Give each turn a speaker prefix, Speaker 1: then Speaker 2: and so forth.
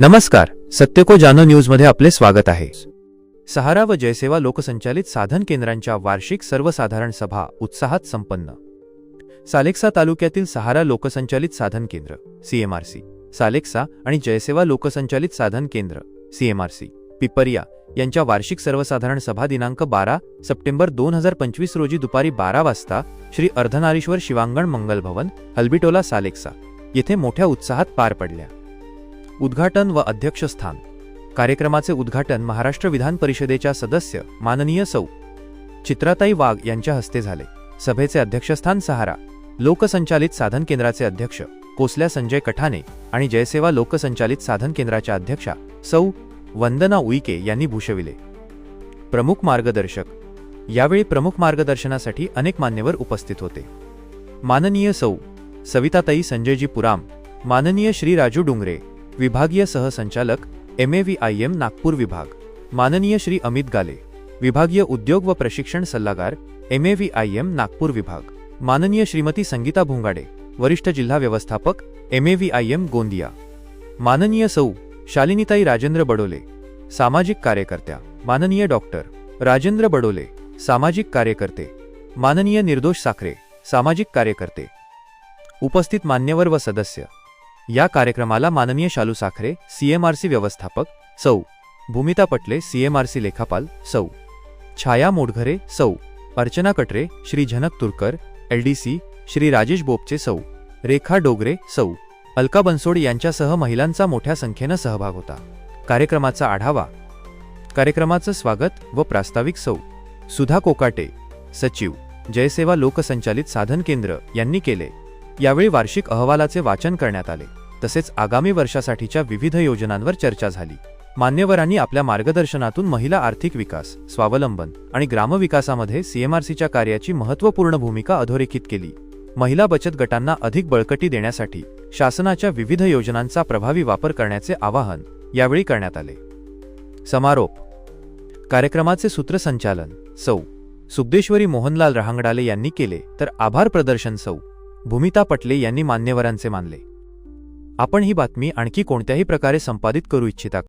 Speaker 1: नमस्कार सत्यको जानो न्यूजमध्ये आपले स्वागत आहे. सहारा व जयसेवा लोकसंचालित साधन केंद्रांच्या वार्षिक सर्वसाधारण सभा उत्साहात संपन्न. सालेक्सा तालुक्यातील सहारा लोकसंचालित साधन केंद्र सीएमआरसी सालेक्सा आणि जयसेवा लोकसंचालित साधन केंद्र सीएमआरसी पिपरिया यांच्या वार्षिक सर्वसाधारण सभा दिनांक बारा सप्टेंबर दोन हजार पंचवीस रोजी दुपारी बारा वाजता श्री अर्धनारीश्वर शिवांगण मंगल भवन हल्बिटोला सालेक्सा येथे मोठ्या उत्साहात पार पडल्या. उद्घाटन व अध्यक्षस्थान. कार्यक्रमाचे उद्घाटन महाराष्ट्र विधान परिषदेच्या सदस्य माननीय सौ. चित्राताई वाघ यांच्या हस्ते झाले. सभेचे अध्यक्षस्थान सहारा. लोकसंचालित साधन केंद्राचे अध्यक्ष कोसल्या संजय कठाने आणि जयसेवा लोकसंचालित साधन केंद्राच्या अध्यक्षा सौ. वंदना उईके यांनी भूषविले. प्रमुख मार्गदर्शक. यावेळी प्रमुख मार्गदर्शनासाठी अनेक मान्यवर उपस्थित होते. माननीय सौ. सविताताई संजयजी पुराम. माननीय श्री राजू डुंगरे. विभागीय सहसंचालक M A V I M Nagpur विभाग. माननीय श्री अमित गाले. विभागीय उद्योग व प्रशिक्षण सल्लागार M A V I M Nagpur विभाग. माननीय श्रीमती संगीता भोंगाडे वरिष्ठ जिल्हा व्यवस्थापक M A V I M Gondia. माननीय सौ शालिनीताई राजेंद्र बडोले सामाजिक कार्यकर्त्या. माननीय डॉक्टर राजेंद्र बडोले सामाजिक कार्यकर्ते. माननीय निर्दोष साखरे सामाजिक कार्यकर्ते. उपस्थित मान्यवर व सदस्य. या कार्यक्रमाला माननीय शालू साखरे सीएमआरसी व्यवस्थापक सौ. भूमिता पटले सीएमआरसी लेखापाल सौ. छाया मोडघरे सौ. अर्चना कटरे श्री झनक तुरकर एलडीसी श्री राजेश बोपचे सौ. रेखा डोगरे सौ. अलका बनसोड यांच्यासह महिलांचा मोठ्या संख्येनं सहभाग होता. कार्यक्रमाचा आढावा. कार्यक्रमाचं स्वागत व प्रास्ताविक सौ. सुधा कोकाटे सचिव. जयसेवा लोकसंचालित साधन केंद्र यांनी केले. यावेळी वार्षिक अहवालाचे वाचन करण्यात आले. तसेच आगामी वर्षासाठीच्या विविध योजनांवर चर्चा झाली. मान्यवरांनी आपल्या मार्गदर्शनातून महिला आर्थिक विकास स्वावलंबन आणि ग्रामविकासामध्ये सीएमआरसीच्या कार्याची महत्त्वपूर्ण भूमिका अधोरेखित केली. महिला बचत गटांना अधिक बळकटी देण्यासाठी शासनाच्या विविध योजनांचा प्रभावी वापर करण्याचे आवाहन यावेळी करण्यात आले. समारोप. कार्यक्रमाचे सूत्रसंचालन. सौ. सुगदेश्वरी मोहनलाल रहांगडाले यांनी केले तर आभार प्रदर्शन सौ. भूमिता पटले यांनी मान्यवरांचे मानले. आपण ही बातमी आणखी कोणत्याही प्रकारे संपादित करू इच्छिता.